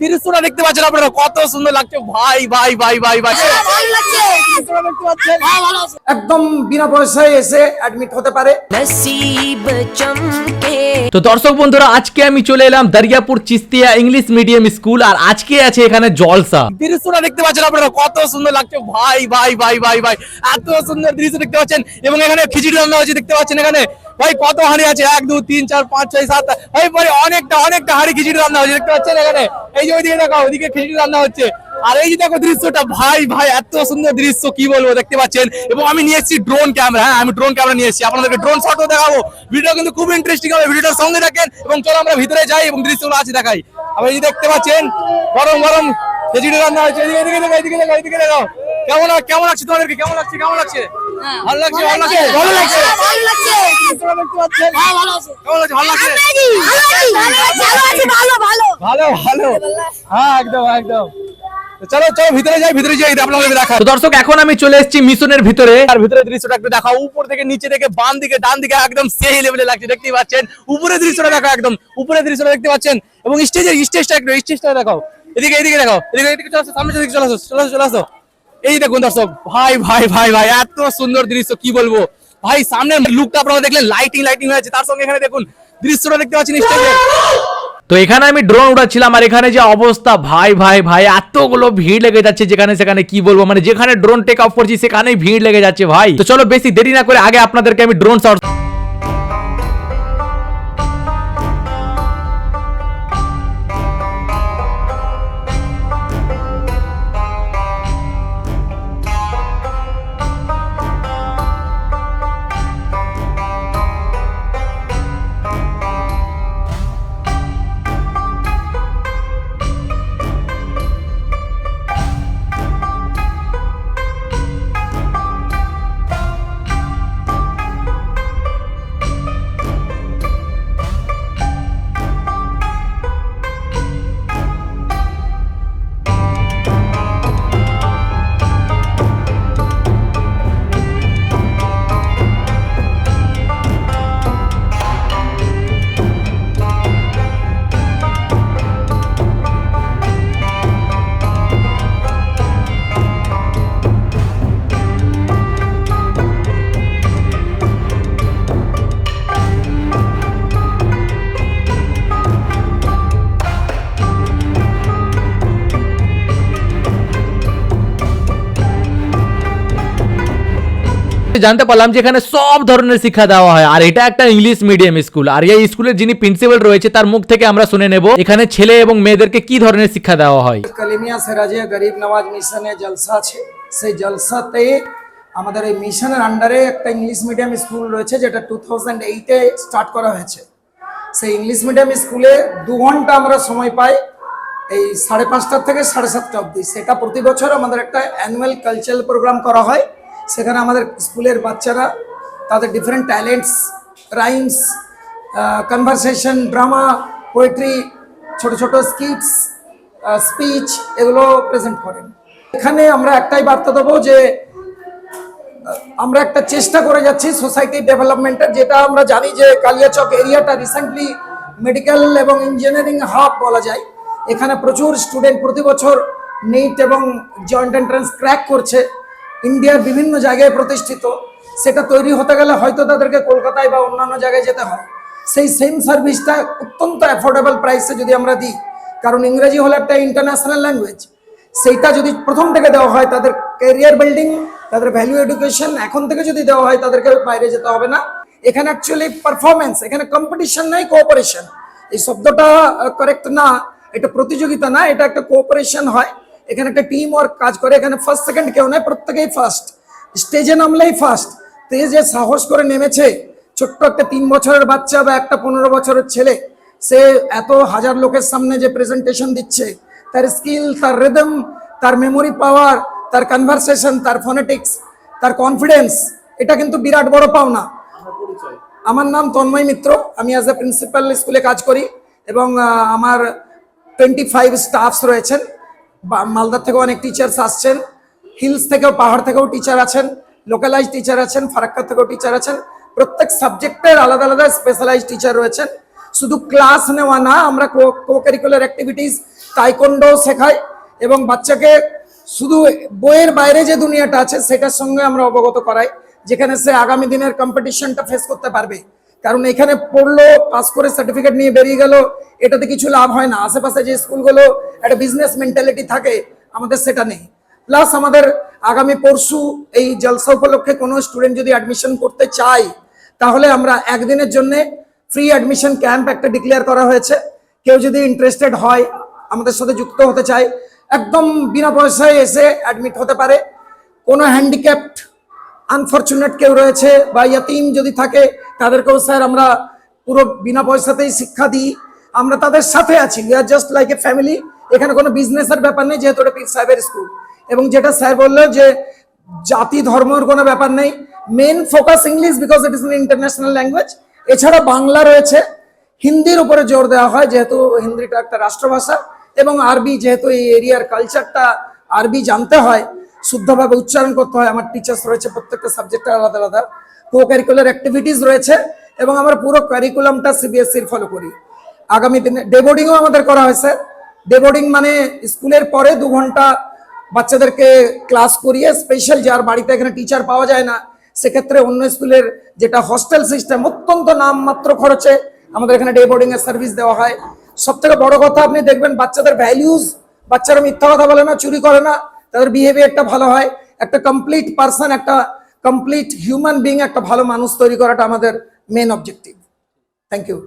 বিরিসুরা দেখতে পাচ্ছেন আপনারা কত সুন্দর লাগছে। ভাই ভাই ভাই ভাই ভাই। একদম বিনা পয়সায় এসে অ্যাডমিট হতে পারে। তো দর্শক বন্ধুরা আজকে আমি চলে এলাম Dariyapur Chistia English medium school আর আজকে আছে এখানে জলসা। দৃশ্যটা দেখতে পাচ্ছেন আপনারা কত সুন্দর লাগছে। ভাই ভাই ভাই ভাই ভাই এত সুন্দর দৃশ্য দেখতে পাচ্ছেন। এবং এখানে খিচুড়ি রান্না হচ্ছে দেখতে পাচ্ছেন এখানে। ভাই, কত হাঁড়ি আছে? এক, দু, তিন, চার, পাঁচ, ছয়, সাত ভাই, পরে অনেকটা অনেকটা হাঁড়ি খিচুড়ি রান্না হচ্ছে, দেখতে পাচ্ছেন এখানে? এই যে ওইদিকে দেখো, ওইদিকে খিচুড়ি রান্না হচ্ছে। আর এই যে দেখো দৃশ্যটা, ভাই ভাই, এত সুন্দর দৃশ্য, কি বলব, দেখতে পাচ্ছেন? এবং আমি নিয়ে এসেছি ড্রোন ক্যামেরা হ্যাঁ আমি ড্রোন ক্যামেরা নিয়ে এসেছি। আপনাদেরকে ড্রোন শটও দেখাবো। ভিডিও কিন্তু খুব ইন্টারেস্টিং হবে, ভিডিওটার সঙ্গে থাকেন, এবং চলো আমরা ভিতরে যাই এবং দৃশ্যগুলো আছে দেখাই। আপনি দেখতে পাচ্ছেন, গরম গরম খিচুড়ি রান্না হচ্ছে এদিকে দেখো এদিকে দেখো এদিকে দেখো। কেমন কেমন লাগছে তোমাদেরকে? কেমন লাগছে? কেমন লাগছে? ভালো লাগছে? ভালো লাগছে? ভালো লাগছে। ভালো লাগছে। দেখতে হ্যাঁ কেমন লাগছে? ভালো লাগছে? ভালো ভালো ভালো হ্যাঁ একদম একদম। চলো চলো ভিতরে যাই ভিতরে যাই আপনাদের দেখা দর্শক এখন আমি চলে এসেছি মিশনের ভিতরে। আর ভিতরে দৃশ্যটা একটু দেখাও। উপর থেকে নিচে থেকে বাম দিকে ডান দিকে একদম সেই লেভেলে লাগছে দেখতেই পাচ্ছেন? উপরে দৃশ্যটা দেখো একদম। উপরে দৃশ্যটা দেখতে পাচ্ছেন? এবং স্টেজের স্টেজটা একটু স্টেজটা দেখাও। এদিকে এদিকে দেখো এদিকে এদিকে চলে সামনে দিকে চলে আসো চলে আসো চলে আসো। এই দেখুন দর্শক? ভাই ভাই ভাই ভাই, এত সুন্দর দৃশ্য, কি বলব? ভাই, সামনের লুকটা আপনারা দেখলেন লাইটিং লাইটিং হয়েছে। তার সঙ্গে এখানে দেখুন, দৃশ্যটা দেখতে পাচ্ছেন স্টেজে তো এখানে আমি ড্রোন উড়াচ্ছিলাম, আর এখানে যে অবস্থা, ভাই ভাই ভাই, এতগুলো ভিড় লেগে যাচ্ছে যেখানে সেখানে, কি বলব? মানে যেখানে ড্রোন টেক অফ করছি, সেখানেই ভিড় লেগে যাচ্ছে, ভাই। তো চলো, বেশি দেরি না করে আগে আপনাদেরকে আমি ড্রোন শট জানতে পারলাম যে এখানে সব ধরনের শিক্ষা দেওয়া হয়। আর এটা একটা ইংলিশ মিডিয়াম স্কুল আর এই স্কুলের যিনি প্রিন্সিপাল রয়েছে, তার মুখ থেকে আমরা শুনে নেব এখানে ছেলে এবং মেয়েদেরকে কি ধরনের শিক্ষা দেওয়া হয়। কালিমিয়া সেরাজিয়া গরিব নওয়াজ মিশনে জলসা আছে। সেই জলসাতে আমাদের এই মিশনের আন্ডারে একটা ইংলিশ মিডিয়াম স্কুল রয়েছে, যেটা টু থাউজেন্ড এইটে স্টার্ট করা হয়েছে। সেই ইংলিশ মিডিয়াম স্কুলে দু ঘণ্টা আমরা সময় পাই, এই সাড়ে পাঁচটার থেকে সাড়ে সাতটা অবধি। সেটা প্রতি বছর আমাদের একটা অ্যানুয়াল কালচারাল প্রোগ্রাম করা হয়। সেখানে আমাদের স্কুলের বাচ্চারা তাদের different talents rhymes conversation drama poetry ছোট ছোট স্কিটস স্পিচ এগুলো প্রেজেন্ট করেন। এখানে আমরা একটাই বার্তা দেবো যে আমরা একটা চেষ্টা করে যাচ্ছি সোসাইটি ডেভেলপমেন্টের যেটা আমরা জানি যে কালিয়াচক এরিয়াটা রিসেন্টলি মেডিকেল এবং ইঞ্জিনিয়ারিং হাব বলা যায়। এখানে প্রচুর স্টুডেন্ট প্রতি বছর নিট এবং জয়েন্ট এন্ট্রান্স ক্র্যাক করছে। ইন্ডিয়ার বিভিন্ন জায়গায় প্রতিষ্ঠিত, সেটা তৈরি হতে গেলে হয়তো তাদেরকে কলকাতায় বা অন্যান্য জায়গায় যেতে হয়। সেই সেম সার্ভিসটা অত্যন্ত অ্যাফোর্ডেবল প্রাইসে যদি আমরা দিই, কারণ ইংরেজি হলো একটা ইন্টারন্যাশনাল ল্যাঙ্গুয়েজ সেইটা যদি প্রথম থেকে দেওয়া হয়, তাদের ক্যারিয়ার বিল্ডিং তাদের ভ্যালু এডুকেশন এখন থেকে যদি দেওয়া হয়, তাদেরকে বাইরে যেতে হবে না। এখানে অ্যাকচুয়ালি পারফরমেন্স এখানে কম্পিটিশন নাই কোঅপারেশন এই শব্দটা কারেক্ট না, এটা প্রতিযোগিতা না, এটা একটা কোঅপারেশন হয়। এখানে একটা টিম ওয়ার্ক কাজ করে এখানে ফার্স্ট সেকেন্ড কেউ নয় প্রত্যেকেই ফার্স্ট স্টেজে নামলেই ফার্স্ট তে যে সাহস করে নেমেছে ছোট্ট একটা তিন বছরের বাচ্চা বা একটা পনেরো বছরের ছেলে। সে এত হাজার লোকের সামনে যে প্রেজেন্টেশন দিচ্ছে তার স্কিল তার রিদম তার মেমোরি পাওয়ার তার কনভারসেশন তার ফোনেটিক্স তার কনফিডেন্স এটা কিন্তু বিরাট বড় পাওনা। আমার নাম তন্ময় মিত্র। আমি অ্যাজ এ প্রিন্সিপাল স্কুলে কাজ করি এবং আমার টোয়েন্টি ফাইভ স্টাফস রয়েছেন। মালদার থেকেও অনেক টিচার্স আসছেন হিলস থেকেও, পাহাড় থেকেও টিচার আছেন লোকালাইজ টিচার আছেন, ফারাক্কা থেকেও টিচার আছেন, প্রত্যেক সাবজেক্টের আলাদা আলাদা স্পেশালাইজ টিচার রয়েছেন। শুধু ক্লাস নেওয়া না, আমরা কো কারিকুলার অ্যাক্টিভিটিস তাইকন্ডো শেখাই এবং বাচ্চাকে শুধু বইয়ের বাইরে যে দুনিয়াটা আছে, সেটার সঙ্গে আমরা অবগত করাই, যেখানে সে আগামী দিনের কম্পিটিশনটা ফেস করতে পারবে। কারণ এখানে পড়ল পাস করে সার্টিফিকেট নিয়ে বেরিয়ে গেল, এটাতে কিছু লাভ হয় না। আশেপাশে যে স্কুলগুলো একটা বিজনেস মেন্টালিটি থাকে, আমাদের সেটা নেই। প্লাস আমাদের আগামী পরশু এই জলসা উপলক্ষে কোনো স্টুডেন্ট যদি অ্যাডমিশন করতে চায়, তাহলে আমরা একদিনের জন্য ফ্রি অ্যাডমিশন ক্যাম্প একটা ডিক্লেয়ার করা হয়েছে। কেউ যদি ইন্টারেস্টেড হয়, আমাদের সাথে যুক্ত হতে চায়, একদম বিনা পয়সায় এসে অ্যাডমিট হতে পারে। কোনো হ্যান্ডিক্যাপড আনফর্চুনেট কেউ রয়েছে বা ইয়াতিম যদি থাকে, তাদেরকেও স্যার আমরা পুরো বিনা পয়সাতেই শিক্ষা দিই। আমরা তাদের সাথে আছি we are just like a family এখানে কোনো বিজনেসের ব্যাপার নেই, যেহেতু এটা পীর সাহেবের স্কুল এবং যেটা স্যার বলল যে, জাতি ধর্মের কোনো ব্যাপার নেই। Main focus English because it is an international language এছাড়া বাংলা রয়েছে। হিন্দির উপরে জোর দেওয়া হয়, যেহেতু হিন্দিটা একটা রাষ্ট্রভাষা। এবং আরবি, যেহেতু এই এরিয়ার কালচারটা আরবি জানতে হয়, শুদ্ধভাবে উচ্চারণ করতে হয়। আমার টিচার্স রয়েছে, প্রত্যেকটা সাবজেক্টে আলাদা আলাদা। কো কারিকুলার অ্যাক্টিভিটিস রয়েছে। এবং আমরা পুরো কারিকুলামটা সিবিএসসির ফলো করি। আগামী দিনে ডে বোর্ডিংও আমাদের করা হয়েছে ডে বোর্ডিং মানে স্কুলের পরে দু ঘণ্টা বাচ্চাদেরকে ক্লাস করিয়ে স্পেশাল যার বাড়িতে এখানে টিচার পাওয়া যায় না, সেক্ষেত্রে অন্য স্কুলের যেটা হস্টেল সিস্টেম অত্যন্ত নামমাত্র খরচে আমাদের এখানে ডে বোর্ডিং এর সার্ভিস দেওয়া হয়। সব থেকে বড় কথা, আপনি দেখবেন বাচ্চাদের ভ্যালিউজ বাচ্চারা মিথ্যা কথা বলে না, চুরি করে না, তাদের বিহেভিয়ারটা ভালো হয়। একটা কমপ্লিট পার্সন একটা কমপ্লিট হিউম্যান বিং একটা ভালো মানুষ তৈরি করাটা আমাদের মেন অবজেক্টিভ থ্যাংক ইউ